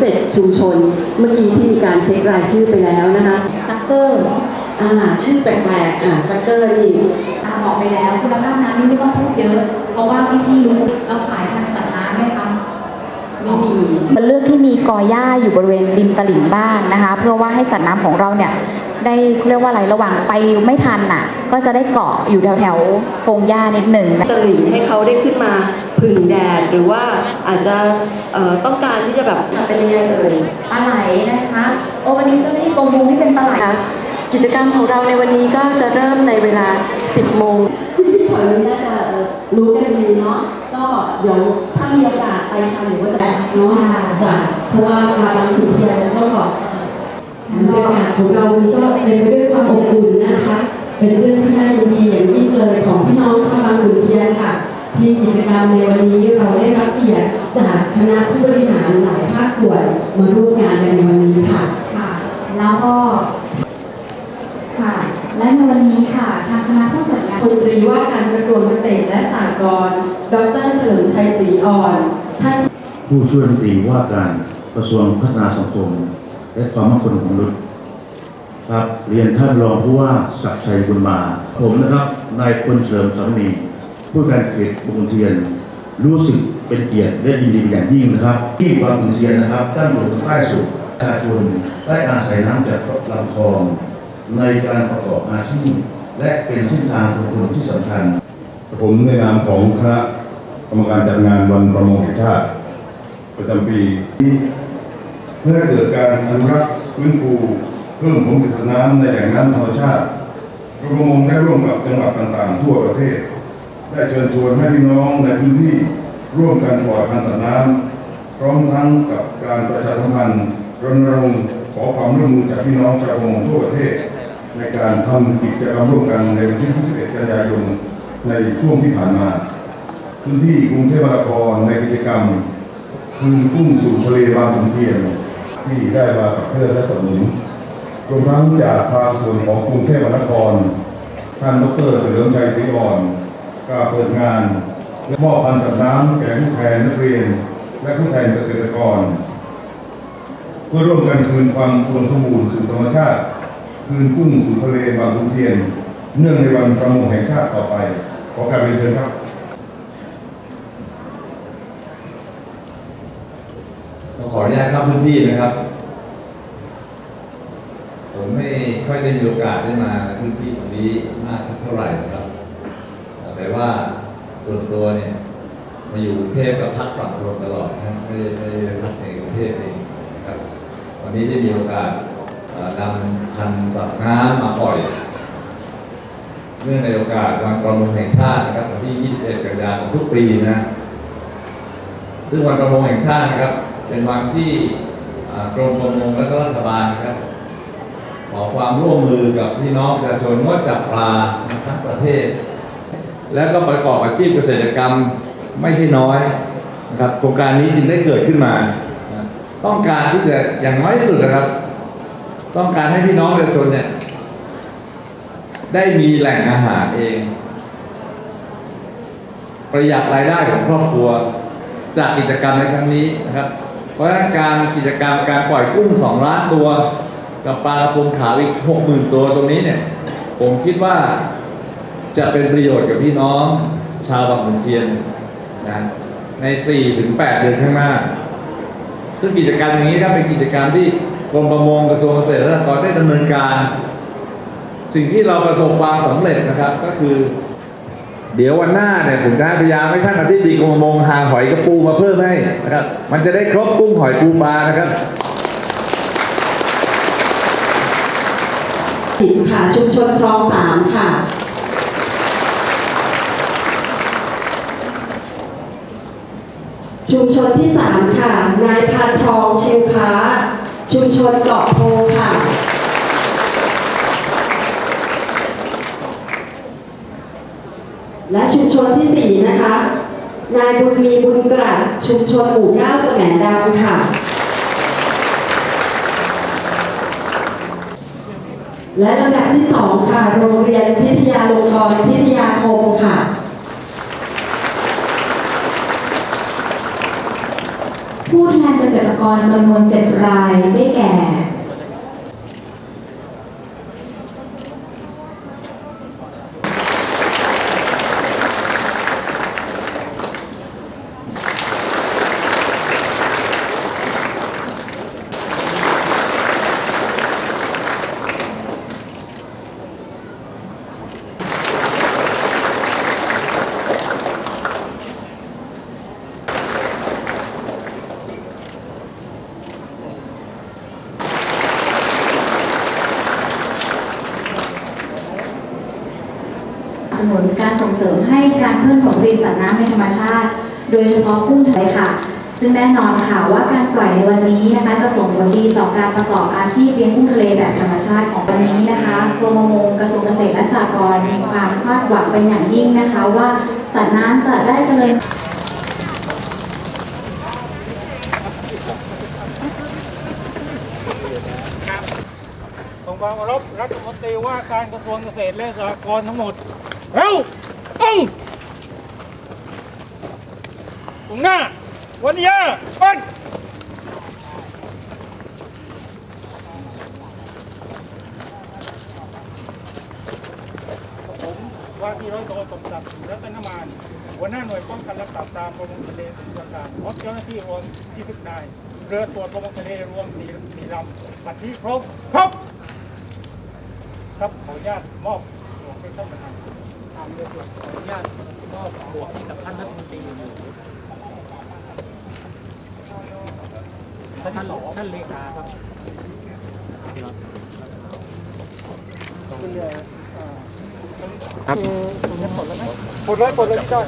เจ็ดชุมชนเมื่อกี้ที่มีการเช็ครายชื่อไปแล้วนะคะซักเกอร์อ่าชื่อแปลกๆอ่าซักเกอร์นี่อ่าบอกไปแล้วคุณภาพน้ำนี่ไม่ต้องพูดเยอะ เพราะว่าพี่ๆรู้เราขายพันธุ์สัตว์น้ำไหมคะไม่มีมันเลือกที่มีกอหญ้าอยู่บริเวณริมตลิ่งบ้างนะคะ เพื่อว่าให้สัตว์น้ำของเราเนี่ย ได้เขาเรียกว่าอะไรระหว่างไปไม่ทันน่ะ ก็จะได้เกาะอยู่แถวแถวๆโพรงหญ้านิดหนึ่งนะตลิ่งให้เขาได้ขึ้นมาผึ่งแดดหรือว่าอาจจะเอ่อต้องการที่จะแบบเป็นยังไงเอ่ยปลาไหลนะคะโอ้วันนี้เจ้าหน้าที่กรมประมงที่เป็นปลาไหลนะคะกิจกรรมของเราในวันนี้ก็จะเริ่มในเวลา 10 โมงพี่ๆแถวนี้น่าจะรู้กันดีเนาะก็เดี๋ยวถ้ามีโอกาสไปทานหรือว่าจะแบบเนาะจ้ะเพราะว่ามาบางขุนเทียนก็ บรรยากาศของเราวันนี้ก็เต็มไปด้วยความอบอุ่นนะคะ เป็นเรื่องที่น่ายินดีอย่างยิ่งเลยของพี่น้องชาวบางขุนเทียนค่ะ ที่กิจกรรมในวันนี้เราได้รับเกียรติจากคณะผู้บริหารหลายภาคส่วนมาร่วมงานกันในวันนี้ค่ะ ค่ะ แล้วก็ค่ะ และในวันนี้ค่ะทางคณะผู้จัดงานพลตรีว่าการกระทรวงเกษตรและสหกรณ์ดรเฉลิมชัยศรีอ่อน ท่านผู้ช่วยรัฐมนตรีว่าการกระทรวงพัฒนาสังคม และความมั่นคงของมนุษย์ครับเรียนท่านรองผู้ว่าศักดิ์ชัยบุญมา ผมนะครับนายพลเฉลิมสามีผู้การเขตบางขุนเทียน รู้สึกเป็นเกียรติและยินดีเป็นอย่างยิ่งนะครับ ที่บางขุนเทียนนะครับตั้งอยู่ใต้สุดประชาชนได้อาศัยน้ำจากลำคลอง ในการประกอบอาชีพและเป็นเส้นทางของคนที่สำคัญ ผมในนามของคณะกรรมการจัดงานวันประมงแห่งชาติประจำปีนี้ เพื่อเกิดการอนุรักษ์ฟื้นฟูเพิ่มผลผลิตน้ำในแหล่งน้ำธรรมชาติกรมประมงได้ร่วมกับจังหวัดต่างๆ ทั่วประเทศ ได้เชิญชวนให้พี่น้องในพื้นที่ร่วมกันปล่อยพันธุ์สัตว์น้ำพร้อมทั้งกับการประชาสัมพันธ์รณรงค์ขอความร่วมมือจากพี่น้องชาวประมงทั่วประเทศ ในการทำกิจกรรมร่วมกันในวันที่ 21 กันยายนในช่วงที่ผ่านมาพื้นที่กรุงเทพมหานครในกิจกรรมคืนกุ้งสู่ทะเลบางขุนเทียน ที่ได้มากับเพื่อนและสนับสนุนรวมทั้งจากทางส่วนของกรุงเทพมหานคร ท่านดรเฉลิมชัยศรีอ่อนก็เปิดงานและมอบพันสัตว์น้ำแก่ผู้แทนนักเรียน และผู้แทนเกษตรกร เพื่อร่วมกันคืนความอุดมสมบูรณ์สู่ธรรมชาติ คืนกุ้งสู่ทะเลบางขุนเทียน เนื่องในวันประมงแห่งชาติต่อไป ขอการเรียนเชิญครับ ก็ข ออนุญาตเข้าพื้นที่นะครับ ผมไม่ค่อยได้มีโอกาสได้มาในพื้นที่ตรงนี้มากสักเท่าไหร่นะครับ แต่ว่าส่วนตัวเนี่ยมาอยู่กรุงเทพกับพักฝั่งทนตลอดนะไม่ได้ไม่ได้พักในกรุงเทพเองนะครับ วันนี้ได้มีโอกาสนำพันธุ์สัตว์น้ำมาปล่อยเนื่องในโอกาสวันประมงแห่งชาตินะครับวันที่ 21 กันยายนของทุกปีนะ ซึ่งวันประมงแห่งชาตินะครับ เป็นวันที่กรมประมงและรัฐบาลครับ ขอความร่วมมือกับพี่น้องประชาชนงดจับปลาทั้งประเทศ และก็ประกอบอาชีพเกษตรกรรมไม่ใช่น้อยนะครับโครงการนี้จึงได้เกิดขึ้นมา ต้องการที่จะอย่างน้อยที่สุดนะครับ ต้องการให้พี่น้องประชาชนเนี่ยได้มีแหล่งอาหารเอง ประหยัดรายได้ของครอบครัว จากกิจกรรมในครั้งนี้นะครับ ราะฉะนั้นการกิจกรรมการปล่อยกุ้งสองล้านตัว กับปลากระพงขาวอีกหกหมื่นตัวตรงนี้เนี่ย ผมคิดว่าจะเป็นประโยชน์กับพี่น้องชาวบางขุนเทียนนะในสี่ถึงแปดเดือนข้างหน้า ซึ่งกิจกรรมอย่างนี้ครับเป็นกิจกรรมที่กรมประมงกระทรวงเกษตรและสหกรณ์ได้ดำเนินการ สิ่งที่เราประสบความสำเร็จนะครับก็คือ เดี๋ยววันหน้าเนี่ยผมจะพยายามให้ท่านอธิบดีกรมประมงหาหอยกระปูมาเพิ่มให้นะครับ มันจะได้ครบกุ้งหอยปูปลานะครับินค่ะชุมชนคลองสามค่ะ ชุมชนที่สามค่ะ นายพันทองชิวค้า ชุมชนเกาะโพค่ะ และชุมชนที่สี่นะคะ นายบุญมีบุญกรัดชุมชนหมู่เก้าแสมดำค่ะ และลำดับที่สองค่ะ โรงเรียนพิทยาลงกรณ์พิทยาคมค่ะ ผู้แทนเกษตรกรจำนวน 7 รายได้แก่ สนุนการส่งเสริมให้การเพิ่มผลผลิตสัตว์น้ำในธรรมชาติ โดยเฉพาะกุ้งไทยค่ะ ซึ่งแน่นอนค่ะว่าการปล่อยในวันนี้นะคะ จะส่งผลดีต่อการประกอบอาชีพเลี้ยงกุ้งทะเลแบบธรรมชาติของวันนี้นะคะกรมประมงกระทรวงเกษตรและสหกรณ์มีความคาดหวังเป็นอย่างยิ่งนะคะ ว่าสัตว์น้ำจะได้เจริญความเคารพรัฐมนตรีว่าการกระทรวงเกษตรและสหกรณ์ทั้งหมด เร็วต้องตรงหน้า วันยาปันผมว่าที่ร้อยโทสมศักดิ์รัตนมานหัวหน้าหน่วยป้องกันและปราบปรามประมงทะเลสมุทรปราการพร้อมเจ้าหน้าที่รวม20นาย เรือตรวจประมงทะเลรวม4สี่ลำปัดที่ครบ ครบครับขออนุญาตมอบหมวกให้ท่านประธาน ญาติบวกที่กับท่านรัฐมนตรีอยู่ท่านหลอท่านเลขาครับขึ้นเรืออ่าครับปลดแล้วไหมปลดเลยปลดเลยพี่จ้อย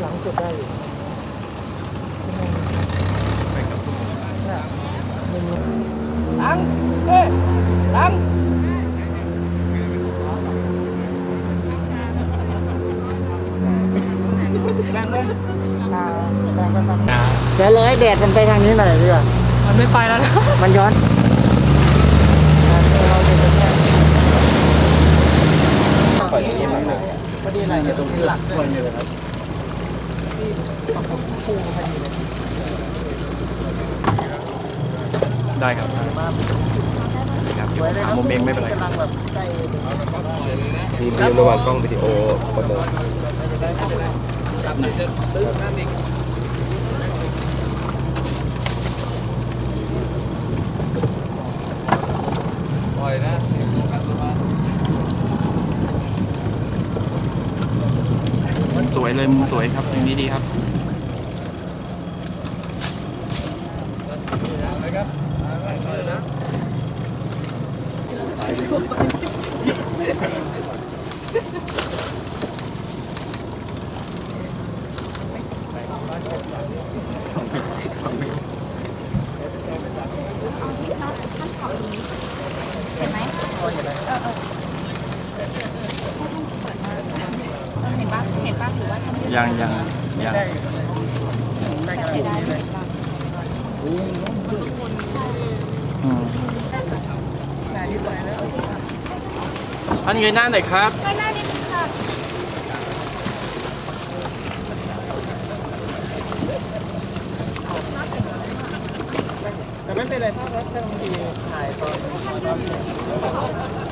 หลังสุดได้อยู่หลังเอ้ย หลังแบ่งเลยแบ่งกันเดี๋ยวเลยแดดมันไปทางนี้หน่อยดีกว่ามันไม่ไปแล้วนะมันย้อนได้ครับครับ มุมเองไม่เป็นไรทีมระหว่างกล้องวิดีโอประมงปล่อยนะสวยเลยมุมสวยครับอย่างนี้ดีครับยั งยังยังอืม อันเงยหน้าหน่อยครับแต่ไม่เป็นไรถ้าถ้าบางทีถ่ายตอนตอน